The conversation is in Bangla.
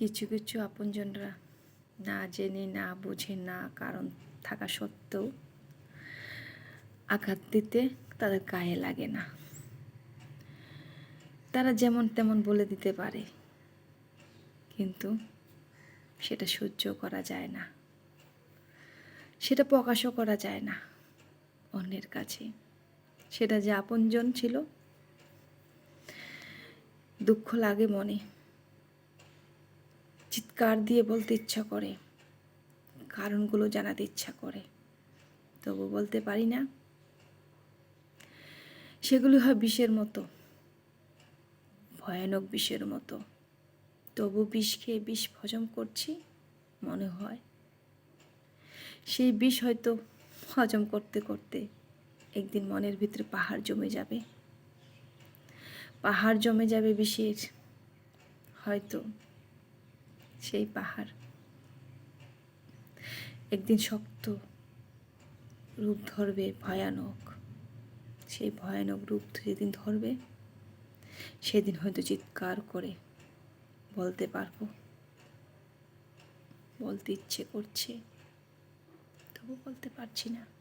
কিছু কিছু আপনজনরা না জেনে, না বুঝে, না কারণ থাকা সত্ত্বেও আঘাত দিতে তাদের গায়ে লাগে না। তারা যেমন তেমন বলে দিতে পারে, কিন্তু সেটা সহ্য করা যায় না। সেটা প্রকাশও করা যায় না অন্যের কাছে। সেটা যে আপনজন ছিল, দুঃখ লাগে মনে। চিৎকার দিয়ে বলতে ইচ্ছা করে? কারণগুলো জানাতে ইচ্ছা করে। তবু বলতে পারি না। সেগুলি হয় বিষের মতো। ভয়ানক বিষের মতো। তবু বিষ খেয়ে বিষ হজম করছি, মনে হয়। সেই বিষ হয়তো হজম করতে করতে একদিন মনের ভিতরে পাহাড় জমে যাবে। পাহাড় জমে যাবে বিষের। হয়তো সেই পাহাড়। একদিন শক্ত রূপ ধরবে ভয়ানক। সেই ভয়ানক রূপ যেদিন ধরবে, সেদিন হয়তো চিৎকার করে বলতে পারব। বলতে ইচ্ছে করছে, তবু বলতে পারছি না।